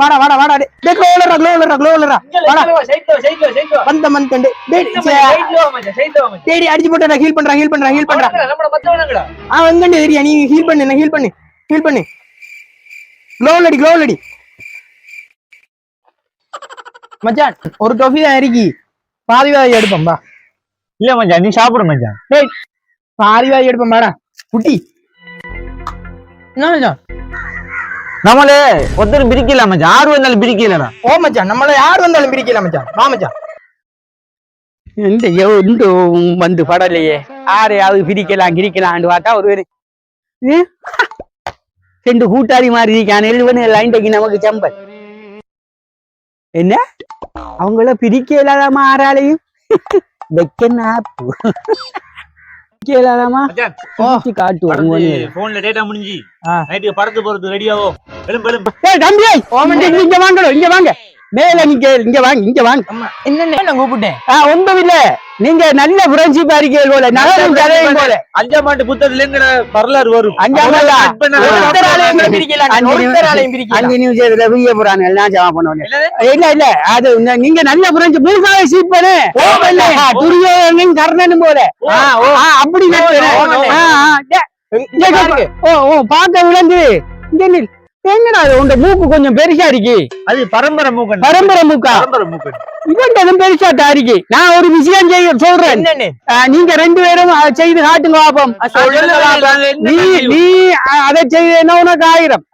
வாடா அடிச்சு போட்டு ஹீல் பண்றேன் ஹீல் பண்றேன் ஹீல் பண்ணு நான் ஹீல் பண்ணு ஹீல் பண்ணு க்ளோல் அடி க்ளோல் அடி மச்சான் ஒரு டோஃபி தான் இறக்கி பாதிவாதி எடுப்போம் பா இல்ல மச்சான் நீ சாப்பிடு மச்சான் டேய் பாதிவாதி எடுப்போம் வாடா குட்டி என்ன மச்சான்? நம்மளே ஒருத்தர் பிரிக்கல மச்சான். ஆறு வந்தாலும் பிரிக்கலடா. ஓ மச்சான் நம்மள யார் வந்தாலும் பிரிக்கல மச்சான். வா மச்சான். இந்த எந்த வந்து படலையே. ஆரையாவது பிரிக்கலாம் கிரிக்கலாம்னு பார்த்தா ஒரு? ரெண்டு கூட்டாளி மாதிரி இருக்கான் எழுவனு லைன்டைக்கு நமக்கு சம்பல். என்ன? அவங்கள பிரிக்க இல்லாதாமா ஆறாலையும் வைக்க போன்ல டேட்டா முடிஞ்சு. நைட்டுக்கு படத்து போறது ரெடியாவோ எலும்பு எலும்பு ஏய் தம்பி இங்க இங்க வாங்கடோ இங்க வாங்க. மேல நீங்க இங்க வாங்க இங்க வாங்க. என்ன கூப்பிட்டேன். ஒன்றும் இல்ல நீங்க நல்ல ஃப்ரெண்ட்ஷிப்பா இருக்கீங்க போல நகரும் கதையும் போல. அஞ்சாம் ஆண்டு புத்தகத்துல எங்கட வரலாறு வரும். அஞ்சாம் அஞ்சு நிமிஷம். ஜமா பண்ணுவேன் இல்ல இல்ல அது நீங்க நல்ல ஃப்ரெண்ட்ஸ் புதுசாக சீப்பனு துரியோகனும் கர்ணனும் போல. அப்படி பார்க்க விளங்கு இங்க என்னடா இது? உங்க மூக்கு கொஞ்சம் பெருசா இருக்கு. அது பரம்பரை மூக்கன் பரம்பரை மூக்கா? பரம்பரை மூக்கன் இவன் பெருசா இருக்கு நான் ஒரு விஷயம் செய்ய சொல்றேன். நீங்க ரெண்டு பேரும் அதை செய்து காட்டுங்க பாப்போம். நீ நீ அதை செய்தேன்னா உனக்கு ஆயிரம்.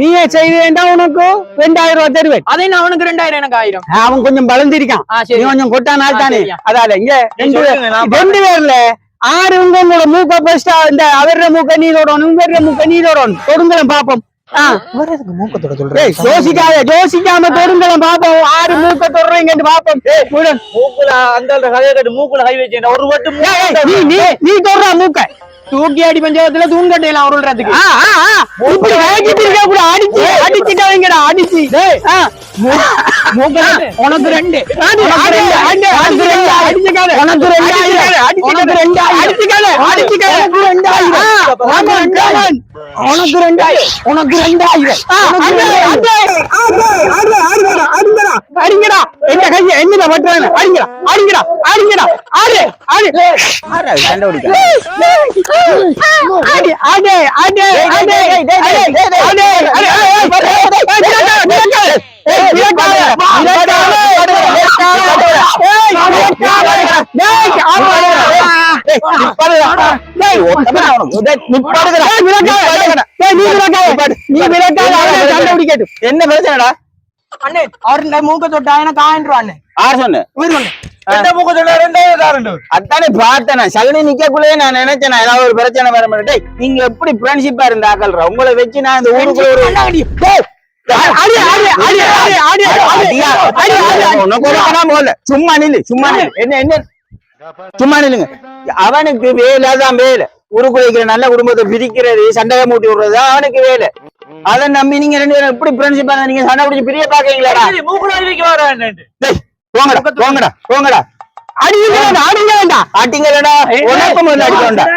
நீயே செய்தேன்னா உனக்கு ரெண்டாயிரம் ரூபாய் தருவேன். அதே நான் அவனுக்கு ரெண்டாயிரம் எனக்கு ஆயிரம். ஆ, அவன் கொஞ்சம் பலந்திருக்கான் ஆ நீ சரி கொஞ்சம் கொட்டானால் ஆ, தானே. சரியா. அதால இங்க நீ ரெண்டு பேர் சொல்லுங்க, நான் ரெண்டு பேர்ல ஆறு உங்க உங்களோட மூக்க ஃபர்ஸ்டா இந்த அவர மூக்க நீ தொடணும் இவர மூக்க நீ தொடணும். தொடுங்களேன் பாப்போம். ஜோசிக்காம தொடுங்களம் பாப்போம் ஆறு மூக்க தொடுறீங்க பாப்போம் மூக்குல அந்த கதையை கட்டு மூக்குல கை வச்சு ஒரு மட்டும் நீ தொடுற மூக்க தூக்கி அடி பஞ்சாயத்துல தூங்கட்டையில அவருள்றதுக்கு இப்படி வழக்கிட்டு இருக்க கூட அடிச்சு அடிச்சுட்டாங்கடா அடிச்சு உனக்கு ரெண்டு உனக்கு ரெண்டு அடிச்சுக்காத அடிச்சுக்காத அடிச்சுக்காத உனக்கு ரெண்டு ஆயிரம் உனக்கு ரெண்டாயிரம் உனக்கு ரெண்டாயிரம் அடிங்கடா எங்க கைய எங்கடா பட்டுறாங்க அடிங்கடா அடிங்கடா அடிங்கடா ஆடு ஆடு ஆடு கண்டுபிடிக்க ஆடு ஆடு அடே ஆடு அடே ஆடு ஆடு என்ன பிரச்சனைடா அண்ணே அவர்ல மூக்க தொட்டா எனக்கு ஆயிரம் ஆறு சொன்னேன் அதானே பார்த்தேன் நிக்கக்குள்ளே நான் நினைச்சேன் ஏதாவது ஒரு பிரச்சனை வர மாட்டேன் நீங்க எப்படி ஃப்ரெண்ட்ஷிப்பா இருந்த ஆக்கல்ற உங்களை வச்சு நான் இந்த ஊருக்குள்ள ஒரு சும்மா நில்லு சும்மா நில்லு என்ன என்ன சும்மா நில்லுங்க அவனுக்கு வேலை தான் வேலை. ஊருக்குள்ள இருக்கிற நல்ல குடும்பத்தை பிரிக்கிறது சண்டை மூட்டி விடுறது அவனுக்கு வேலை. அதை நம்பி நீங்க ரெண்டு பேரும் எப்படி ஃப்ரெண்ட்ஷிப் நீங்க சண்டை பிடிச்சி பிரிய டேய், போங்கடா போங்கடா போங்கடா. அடிங்க வேண்டாம் அடிங்க வேண்டாம். அடிங்க வேண்டாம். உனக்கு முதல்ல அடிக்க வேண்டாம்